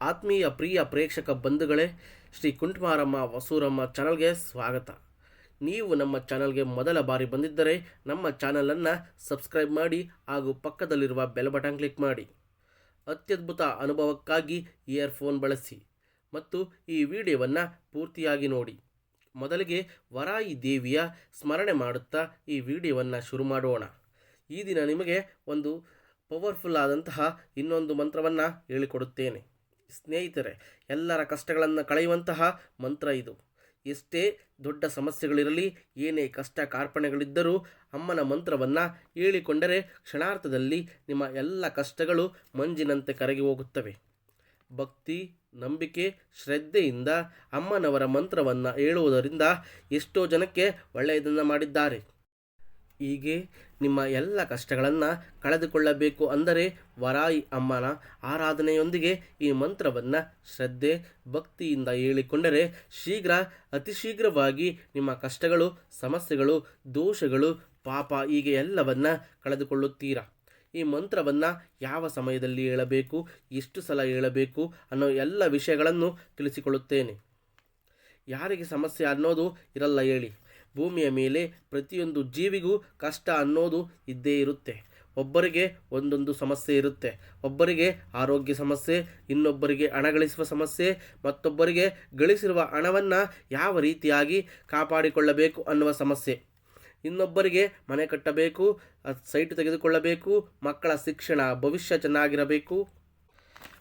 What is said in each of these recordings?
ಆತ್ಮೀಯ ಪ್ರಿಯ ಪ್ರೇಕ್ಷಕ ಬಂಧುಗಳೇ, ಶ್ರೀ ಕುಂಠಮಾರಮ್ಮ ವಸೂರಮ್ಮ ಚಾನಲ್ಗೆ ಸ್ವಾಗತ. ನೀವು ನಮ್ಮ ಚಾನಲ್ಗೆ ಮೊದಲ ಬಾರಿ ಬಂದಿದ್ದರೆ ನಮ್ಮ ಚಾನಲನ್ನು ಸಬ್ಸ್ಕ್ರೈಬ್ ಮಾಡಿ ಹಾಗೂ ಪಕ್ಕದಲ್ಲಿರುವ ಬೆಲ್ ಬಟನ್ ಕ್ಲಿಕ್ ಮಾಡಿ. ಅತ್ಯದ್ಭುತ ಅನುಭವಕ್ಕಾಗಿ ಇಯರ್ಫೋನ್ ಬಳಸಿ ಮತ್ತು ಈ ವಿಡಿಯೋವನ್ನು ಪೂರ್ತಿಯಾಗಿ ನೋಡಿ. ಮೊದಲಿಗೆ ವರಾಯಿ ದೇವಿಯ ಸ್ಮರಣೆ ಮಾಡುತ್ತಾ ಈ ವಿಡಿಯೋವನ್ನು ಶುರು ಮಾಡೋಣ. ಈ ದಿನ ನಿಮಗೆ ಒಂದು ಪವರ್ಫುಲ್ ಆದಂತಹ ಇನ್ನೊಂದು ಮಂತ್ರವನ್ನು ಹೇಳಿಕೊಡುತ್ತೇನೆ. ಸ್ನೇಹಿತರೆ, ಎಲ್ಲರ ಕಷ್ಟಗಳನ್ನು ಕಳೆಯುವಂತಹ ಮಂತ್ರ ಇದು. ಎಷ್ಟೇ ದೊಡ್ಡ ಸಮಸ್ಯೆಗಳಿರಲಿ, ಏನೇ ಕಷ್ಟ ಕಾರ್ಪಣೆಗಳಿದ್ದರೂ ಅಮ್ಮನ ಮಂತ್ರವನ್ನು ಹೇಳಿಕೊಂಡರೆ ಕ್ಷಣಾರ್ಥದಲ್ಲಿ ನಿಮ್ಮ ಎಲ್ಲ ಕಷ್ಟಗಳು ಮಂಜಿನಂತೆ ಕರಗಿ ಹೋಗುತ್ತವೆ. ಭಕ್ತಿ, ನಂಬಿಕೆ, ಶ್ರದ್ಧೆಯಿಂದ ಅಮ್ಮನವರ ಮಂತ್ರವನ್ನು ಹೇಳುವುದರಿಂದ ಎಷ್ಟೋ ಜನಕ್ಕೆ ಒಳ್ಳೆಯದನ್ನು ಮಾಡಿದ್ದಾರೆ. ಹೀಗೆ ನಿಮ್ಮ ಎಲ್ಲ ಕಷ್ಟಗಳನ್ನು ಕಳೆದುಕೊಳ್ಳಬೇಕು ಅಂದರೆ ವರಾಯಿ ಅಮ್ಮನ ಆರಾಧನೆಯೊಂದಿಗೆ ಈ ಮಂತ್ರವನ್ನು ಶ್ರದ್ಧೆ ಭಕ್ತಿಯಿಂದ ಹೇಳಿಕೊಂಡರೆ ಶೀಘ್ರ, ಅತಿ ಶೀಘ್ರವಾಗಿ ನಿಮ್ಮ ಕಷ್ಟಗಳು, ಸಮಸ್ಯೆಗಳು, ದೋಷಗಳು, ಪಾಪ ಹೀಗೆ ಎಲ್ಲವನ್ನು ಕಳೆದುಕೊಳ್ಳುತ್ತೀರಾ? ಈ ಮಂತ್ರವನ್ನು ಯಾವ ಸಮಯದಲ್ಲಿ ಹೇಳಬೇಕು, ಎಷ್ಟು ಸಲ ಹೇಳಬೇಕು ಅನ್ನೋ ಎಲ್ಲ ವಿಷಯಗಳನ್ನು ತಿಳಿಸಿಕೊಳ್ಳುತ್ತೇನೆ. ಯಾರಿಗೆ ಸಮಸ್ಯೆ ಅನ್ನೋದು ಇರಲ್ಲ ಹೇಳಿ. ಭೂಮಿಯ ಮೇಲೆ ಪ್ರತಿಯೊಂದು ಜೀವಿಗೂ ಕಷ್ಟ ಅನ್ನೋದು ಇದ್ದೇ ಇರುತ್ತೆ. ಒಬ್ಬರಿಗೆ ಒಂದೊಂದು ಸಮಸ್ಯೆ ಇರುತ್ತೆ. ಒಬ್ಬರಿಗೆ ಆರೋಗ್ಯ ಸಮಸ್ಯೆ, ಇನ್ನೊಬ್ಬರಿಗೆ ಹಣ ಗಳಿಸುವ ಸಮಸ್ಯೆ, ಮತ್ತೊಬ್ಬರಿಗೆ ಗಳಿಸಿರುವ ಹಣವನ್ನು ಯಾವ ರೀತಿಯಾಗಿ ಕಾಪಾಡಿಕೊಳ್ಳಬೇಕು ಅನ್ನುವ ಸಮಸ್ಯೆ. ಇನ್ನೊಬ್ಬರಿಗೆ ಮನೆ ಕಟ್ಟಬೇಕು ಸೈಟ್ ತೆಗೆದುಕೊಳ್ಳಬೇಕು, ಮಕ್ಕಳ ಶಿಕ್ಷಣ ಭವಿಷ್ಯ ಚೆನ್ನಾಗಿರಬೇಕು,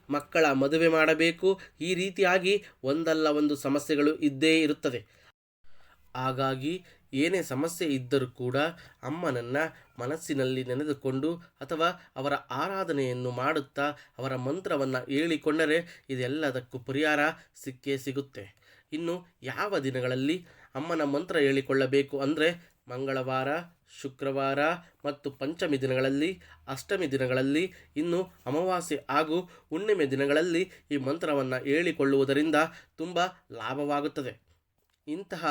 ಮಕ್ಕಳ ಮದುವೆ ಮಾಡಬೇಕು, ಈ ರೀತಿಯಾಗಿ ಒಂದಲ್ಲ ಒಂದು ಸಮಸ್ಯೆಗಳು ಇದ್ದೇ ಇರುತ್ತದೆ. ಹಾಗಾಗಿ ಏನೇ ಸಮಸ್ಯೆ ಇದ್ದರೂ ಕೂಡ ಅಮ್ಮನನ್ನು ಮನಸ್ಸಿನಲ್ಲಿ ನೆನೆದುಕೊಂಡು ಅಥವಾ ಅವರ ಆರಾಧನೆಯನ್ನು ಮಾಡುತ್ತಾ ಅವರ ಮಂತ್ರವನ್ನು ಹೇಳಿಕೊಂಡರೆ ಇದೆಲ್ಲದಕ್ಕೂ ಪರಿಹಾರ ಸಿಕ್ಕೇ ಸಿಗುತ್ತೆ. ಇನ್ನು ಯಾವ ದಿನಗಳಲ್ಲಿ ಅಮ್ಮನ ಮಂತ್ರ ಹೇಳಿಕೊಳ್ಳಬೇಕು ಅಂದರೆ ಮಂಗಳವಾರ, ಶುಕ್ರವಾರ ಮತ್ತು ಪಂಚಮಿ ದಿನಗಳಲ್ಲಿ, ಅಷ್ಟಮಿ ದಿನಗಳಲ್ಲಿ, ಇನ್ನು ಅಮಾವಾಸ್ಯೆ ಹಾಗೂ ಹುಣ್ಣಿಮೆ ದಿನಗಳಲ್ಲಿ ಈ ಮಂತ್ರವನ್ನು ಹೇಳಿಕೊಳ್ಳುವುದರಿಂದ ತುಂಬ ಲಾಭವಾಗುತ್ತದೆ. ಇಂತಹ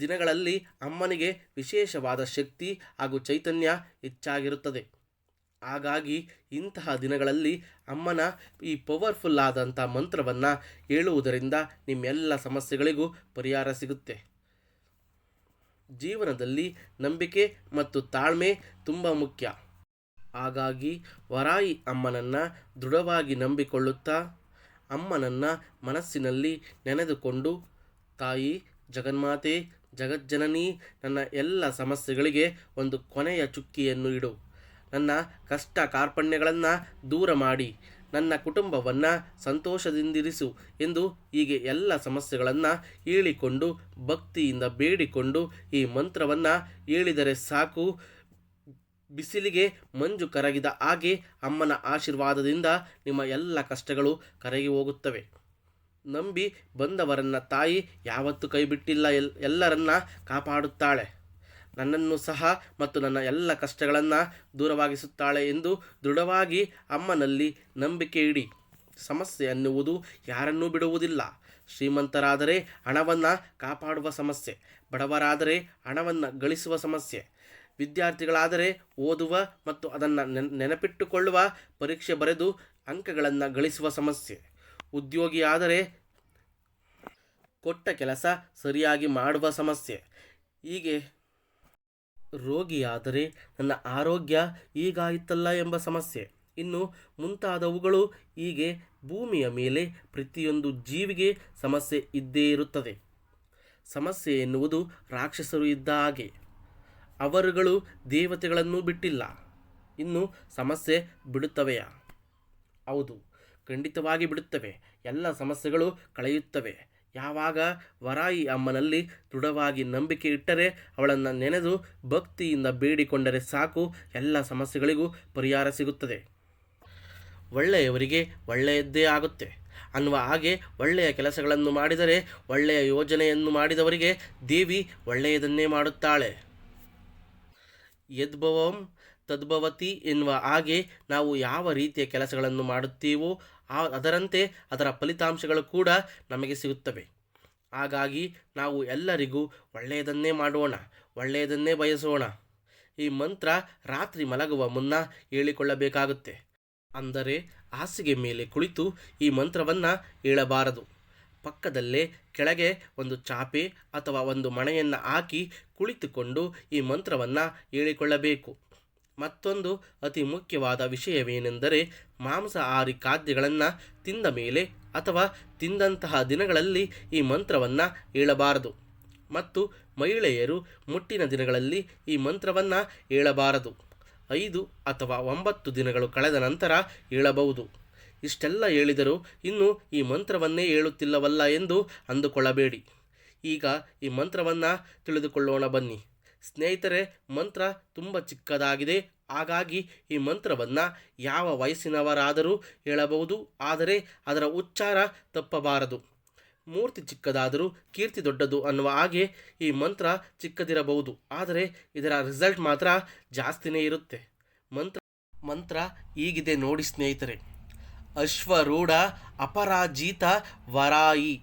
ದಿನಗಳಲ್ಲಿ ಅಮ್ಮನಿಗೆ ವಿಶೇಷವಾದ ಶಕ್ತಿ ಹಾಗೂ ಚೈತನ್ಯ ಹೆಚ್ಚಾಗಿರುತ್ತದೆ. ಹಾಗಾಗಿ ಇಂತಹ ದಿನಗಳಲ್ಲಿ ಅಮ್ಮನ ಈ ಪವರ್ಫುಲ್ ಆದಂಥ ಮಂತ್ರವನ್ನು ಹೇಳುವುದರಿಂದ ನಿಮ್ಮೆಲ್ಲ ಸಮಸ್ಯೆಗಳಿಗೂ ಪರಿಹಾರ ಸಿಗುತ್ತೆ. ಜೀವನದಲ್ಲಿ ನಂಬಿಕೆ ಮತ್ತು ತಾಳ್ಮೆ ತುಂಬ ಮುಖ್ಯ. ಹಾಗಾಗಿ ವರಾಯಿ ಅಮ್ಮನನ್ನು ದೃಢವಾಗಿ ನಂಬಿಕೊಳ್ಳುತ್ತಾ, ಅಮ್ಮನನ್ನು ಮನಸ್ಸಿನಲ್ಲಿ ನೆನೆದುಕೊಂಡು ತಾಯಿ ಜಗನ್ಮಾತೆ, ಜಗಜ್ಜನನಿ, ನನ್ನ ಎಲ್ಲ ಸಮಸ್ಯೆಗಳಿಗೆ ಒಂದು ಕೊನೆಯ ಚುಕ್ಕಿಯನ್ನು ಇಡು. ನನ್ನ ಕಷ್ಟ ಕಾರ್ಪಣ್ಯಗಳನ್ನು ದೂರ ಮಾಡಿ. ನನ್ನ ಕುಟುಂಬವನ್ನು ಸಂತೋಷದಿಂದಿರಿಸು ಎಂದು ಹೀಗೆ ಎಲ್ಲ ಸಮಸ್ಯೆಗಳನ್ನು ಹೇಳಿಕೊಂಡು, ಭಕ್ತಿಯಿಂದ ಬೇಡಿಕೊಂಡು ಈ ಮಂತ್ರವನ್ನು ಹೇಳಿದರೆ ಸಾಕು. ಬಿಸಿಲಿಗೆ ಮಂಜು ಕರಗಿದ ಹಾಗೆ ಅಮ್ಮನ ಆಶೀರ್ವಾದದಿಂದ ನಿಮ್ಮ ಎಲ್ಲ ಕಷ್ಟಗಳು ಕರಗಿ ಹೋಗುತ್ತವೆ. ನಂಬಿ ಬಂದವರನ್ನ ತಾಯಿ ಯಾವತ್ತೂ ಕೈಬಿಟ್ಟಿಲ್ಲ ಎಲ್, ಎಲ್ಲರನ್ನ ಕಾಪಾಡುತ್ತಾಳೆ. ನನ್ನನ್ನು ಸಹ ಮತ್ತು ನನ್ನ ಎಲ್ಲ ಕಷ್ಟಗಳನ್ನು ದೂರವಾಗಿಸುತ್ತಾಳೆ ಎಂದು ದೃಢವಾಗಿ ಅಮ್ಮನಲ್ಲಿ ನಂಬಿಕೆ ಇಡಿ. ಸಮಸ್ಯೆ ಅನ್ನುವುದು ಯಾರನ್ನೂ ಬಿಡುವುದಿಲ್ಲ. ಶ್ರೀಮಂತರಾದರೆ ಹಣವನ್ನು ಕಾಪಾಡುವ ಸಮಸ್ಯೆ, ಬಡವರಾದರೆ ಹಣವನ್ನು ಗಳಿಸುವ ಸಮಸ್ಯೆ, ವಿದ್ಯಾರ್ಥಿಗಳಾದರೆ ಓದುವ ಮತ್ತು ಅದನ್ನು ನೆನಪಿಟ್ಟುಕೊಳ್ಳುವ ಪರೀಕ್ಷೆ ಬರೆದು ಅಂಕಗಳನ್ನು ಗಳಿಸುವ ಸಮಸ್ಯೆ. ಉದ್ಯೋಗಿಯಾದರೆ ಕೊಟ್ಟ ಕೆಲಸ ಸರಿಯಾಗಿ ಮಾಡುವ ಸಮಸ್ಯೆ. ಹೀಗೆ ರೋಗಿಯಾದರೆ ನನ್ನ ಆರೋಗ್ಯ ಈಗಾಯಿತಲ್ಲ ಎಂಬ ಸಮಸ್ಯೆ. ಇನ್ನು ಮುಂತಾದವುಗಳು ಹೀಗೆ ಭೂಮಿಯ ಮೇಲೆ ಪ್ರತಿಯೊಂದು ಜೀವಿಗೆ ಸಮಸ್ಯೆ ಇದ್ದೇ ಇರುತ್ತದೆ. ಸಮಸ್ಯೆ ಎನ್ನುವುದು ರಾಕ್ಷಸರು ಇದ್ದ ಹಾಗೆ. ಅವರುಗಳು ದೇವತೆಗಳನ್ನು ಬಿಟ್ಟಿಲ್ಲ. ಇನ್ನು ಸಮಸ್ಯೆ ಬಿಡುತ್ತವೆಯಾ? ಹೌದು. ಖಂಡಿತವಾಗಿ ಬಿಡುತ್ತವೆ. ಎಲ್ಲ ಸಮಸ್ಯೆಗಳು ಕಳೆಯುತ್ತವೆ. ಯಾವಾಗ ವರಾಯಿ ಅಮ್ಮನಲ್ಲಿ ದೃಢವಾಗಿ ನಂಬಿಕೆ ಇಟ್ಟರೆ ಅವಳನ್ನು ನೆನೆದು ಭಕ್ತಿಯಿಂದ ಬೇಡಿಕೊಂಡರೆ ಸಾಕು. ಎಲ್ಲ ಸಮಸ್ಯೆಗಳಿಗೂ ಪರಿಹಾರ ಸಿಗುತ್ತದೆ. ಒಳ್ಳೆಯವರಿಗೆ ಒಳ್ಳೆಯದ್ದೇ ಆಗುತ್ತೆ. ಅನ್ನುವ ಹಾಗೆ ಒಳ್ಳೆಯ ಕೆಲಸಗಳನ್ನು ಮಾಡಿದರೆ ಒಳ್ಳೆಯ ಯೋಜನೆಯನ್ನು ಮಾಡಿದವರಿಗೆ ದೇವಿ ಒಳ್ಳೆಯದನ್ನೇ ಮಾಡುತ್ತಾಳೆ. ಯದ್ಭವಂ ತದ್ಭವತಿ ಎನ್ನುವ ಹಾಗೆ ನಾವು ಯಾವ ರೀತಿಯ ಕೆಲಸಗಳನ್ನು ಮಾಡುತ್ತೀವೋ ಆ ಅದರಂತೆ ಅದರ ಫಲಿತಾಂಶಗಳು ಕೂಡ ನಮಗೆ ಸಿಗುತ್ತವೆ. ಹಾಗಾಗಿ ನಾವು ಎಲ್ಲರಿಗೂ ಒಳ್ಳೆಯದನ್ನೇ ಮಾಡೋಣ, ಒಳ್ಳೆಯದನ್ನೇ ಬಯಸೋಣ. ಈ ಮಂತ್ರ ರಾತ್ರಿ ಮಲಗುವ ಮುನ್ನ ಹೇಳಿಕೊಳ್ಳಬೇಕಾಗುತ್ತೆ. ಅಂದರೆ ಹಾಸಿಗೆ ಮೇಲೆ ಕುಳಿತು ಈ ಮಂತ್ರವನ್ನು ಹೇಳಬಾರದು. ಪಕ್ಕದಲ್ಲೇ ಕೆಳಗೆ ಒಂದು ಚಾಪೆ ಅಥವಾ ಒಂದು ಮಣೆಯನ್ನು ಹಾಕಿ ಕುಳಿತುಕೊಂಡು ಈ ಮಂತ್ರವನ್ನು ಹೇಳಿಕೊಳ್ಳಬೇಕು. ಮತ್ತೊಂದು ಅತಿ ಮುಖ್ಯವಾದ ವಿಷಯವೇನೆಂದರೆ ಮಾಂಸಾಹಾರಿ ಖಾದ್ಯಗಳನ್ನು ತಿಂದ ಮೇಲೆ ಅಥವಾ ತಿಂದಂತಹ ದಿನಗಳಲ್ಲಿ ಈ ಮಂತ್ರವನ್ನು ಹೇಳಬಾರದು. ಮತ್ತು ಮಹಿಳೆಯರು ಮುಟ್ಟಿನ ದಿನಗಳಲ್ಲಿ ಈ ಮಂತ್ರವನ್ನು ಹೇಳಬಾರದು. ಐದು ಅಥವಾ ಒಂಬತ್ತು ದಿನಗಳು ಕಳೆದ ನಂತರ ಹೇಳಬಹುದು. ಇಷ್ಟೆಲ್ಲ ಹೇಳಿದರೂ ಇನ್ನೂ ಈ ಮಂತ್ರವನ್ನೇ ಹೇಳುತ್ತಿಲ್ಲವಲ್ಲ ಎಂದು ಅಂದುಕೊಳ್ಳಬೇಡಿ. ಈಗ ಈ ಮಂತ್ರವನ್ನು ತಿಳಿದುಕೊಳ್ಳೋಣ ಬನ್ನಿ. ಸ್ನೇಹಿತರೆ, ಮಂತ್ರ ತುಂಬ ಚಿಕ್ಕದಾಗಿದೆ. ಹಾಗಾಗಿ ಈ ಮಂತ್ರವನ್ನು ಯಾವ ವಯಸ್ಸಿನವರಾದರೂ ಹೇಳಬಹುದು. ಆದರೆ ಅದರ ಉಚ್ಚಾರ ತಪ್ಪಬಾರದು. ಮೂರ್ತಿ ಚಿಕ್ಕದಾದರೂ ಕೀರ್ತಿ ದೊಡ್ಡದು ಅನ್ನುವ ಹಾಗೆ ಈ ಮಂತ್ರ ಚಿಕ್ಕದಿರಬಹುದು. ಆದರೆ ಇದರ ರಿಸಲ್ಟ್ ಮಾತ್ರ ಜಾಸ್ತಿನೇ ಇರುತ್ತೆ. ಮಂತ್ರ ಮಂತ್ರ ಈಗಿದೆ ನೋಡಿ ಸ್ನೇಹಿತರೆ. ಅಶ್ವರೂಢ ಅಪರಾಜಿತ ವರಾಯಿ.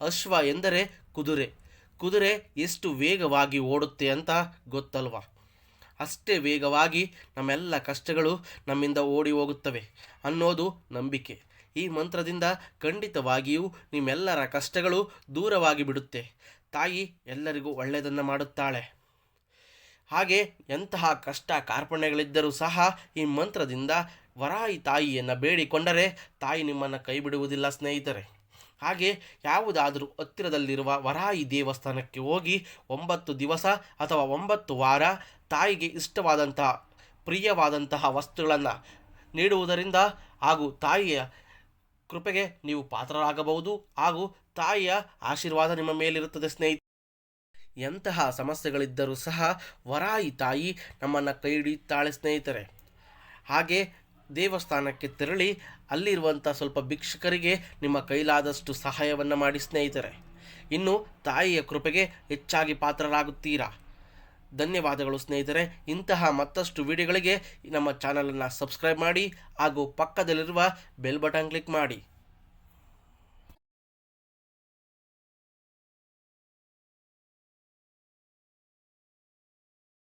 ಅಶ್ವ ಎಂದರೆ ಕುದುರೆ. ಕುದುರೆ ಎಷ್ಟು ವೇಗವಾಗಿ ಓಡುತ್ತೆ ಅಂತ ಗೊತ್ತಲ್ವಾ? ಅಷ್ಟೇ ವೇಗವಾಗಿ ನಮ್ಮೆಲ್ಲ ಕಷ್ಟಗಳು ನಮ್ಮಿಂದ ಓಡಿ ಹೋಗುತ್ತವೆ ಅನ್ನೋದು ನಂಬಿಕೆ. ಈ ಮಂತ್ರದಿಂದ ಖಂಡಿತವಾಗಿಯೂ ನಿಮ್ಮೆಲ್ಲರ ಕಷ್ಟಗಳು ದೂರವಾಗಿ ಬಿಡುತ್ತೆ. ತಾಯಿ ಎಲ್ಲರಿಗೂ ಒಳ್ಳೆಯದನ್ನು ಮಾಡುತ್ತಾಳೆ. ಹಾಗೆ ಎಂತಹ ಕಷ್ಟ ಕಾರ್ಪಣ್ಯಗಳಿದ್ದರೂ ಸಹ ಈ ಮಂತ್ರದಿಂದ ವರಾಯಿ ತಾಯಿಯನ್ನು ಬೇಡಿಕೊಂಡರೆ ತಾಯಿ ನಿಮ್ಮನ್ನು ಕೈ ಬಿಡುವುದಿಲ್ಲ ಸ್ನೇಹಿತರೆ. ಹಾಗೆ ಯಾವುದಾದರೂ ಹತ್ತಿರದಲ್ಲಿರುವ ವರಾಯಿ ದೇವಸ್ಥಾನಕ್ಕೆ ಹೋಗಿ ಒಂಬತ್ತು ದಿವಸ ಅಥವಾ ಒಂಬತ್ತು ವಾರ ತಾಯಿಗೆ ಇಷ್ಟವಾದಂತಹ, ಪ್ರಿಯವಾದಂತಹ ವಸ್ತುಗಳನ್ನು ನೀಡುವುದರಿಂದ ಹಾಗೂ ತಾಯಿಯ ಕೃಪೆಗೆ ನೀವು ಪಾತ್ರರಾಗಬಹುದು ಹಾಗೂ ತಾಯಿಯ ಆಶೀರ್ವಾದ ನಿಮ್ಮ ಮೇಲಿರುತ್ತದೆ ಸ್ನೇಹಿತ. ಎಂತಹ ಸಮಸ್ಯೆಗಳಿದ್ದರೂ ಸಹ ವರಾಯಿ ತಾಯಿ ನಮ್ಮನ್ನು ಕೈ ಹಿಡಿಯುತ್ತಾಳೆ ಸ್ನೇಹಿತರೆ. ಹಾಗೆ ದೇವಸ್ಥಾನಕ್ಕೆ ತೆರಳಿ ಅಲ್ಲಿರುವಂಥ ಸ್ವಲ್ಪ ಭಿಕ್ಷುಕರಿಗೆ ನಿಮ್ಮ ಕೈಲಾದಷ್ಟು ಸಹಾಯವನ್ನು ಮಾಡಿ ಸ್ನೇಹಿತರೆ. ಇನ್ನು ತಾಯಿಯ ಕೃಪೆಗೆ ಹೆಚ್ಚಾಗಿ ಪಾತ್ರರಾಗುತ್ತೀರಾ. ಧನ್ಯವಾದಗಳು ಸ್ನೇಹಿತರೆ. ಇಂತಹ ಮತ್ತಷ್ಟು ವಿಡಿಯೋಗಳಿಗೆ ನಮ್ಮ ಚಾನಲನ್ನು ಸಬ್ಸ್ಕ್ರೈಬ್ ಮಾಡಿ ಹಾಗೂ ಪಕ್ಕದಲ್ಲಿರುವ ಬೆಲ್ ಬಟನ್ ಕ್ಲಿಕ್ ಮಾಡಿ.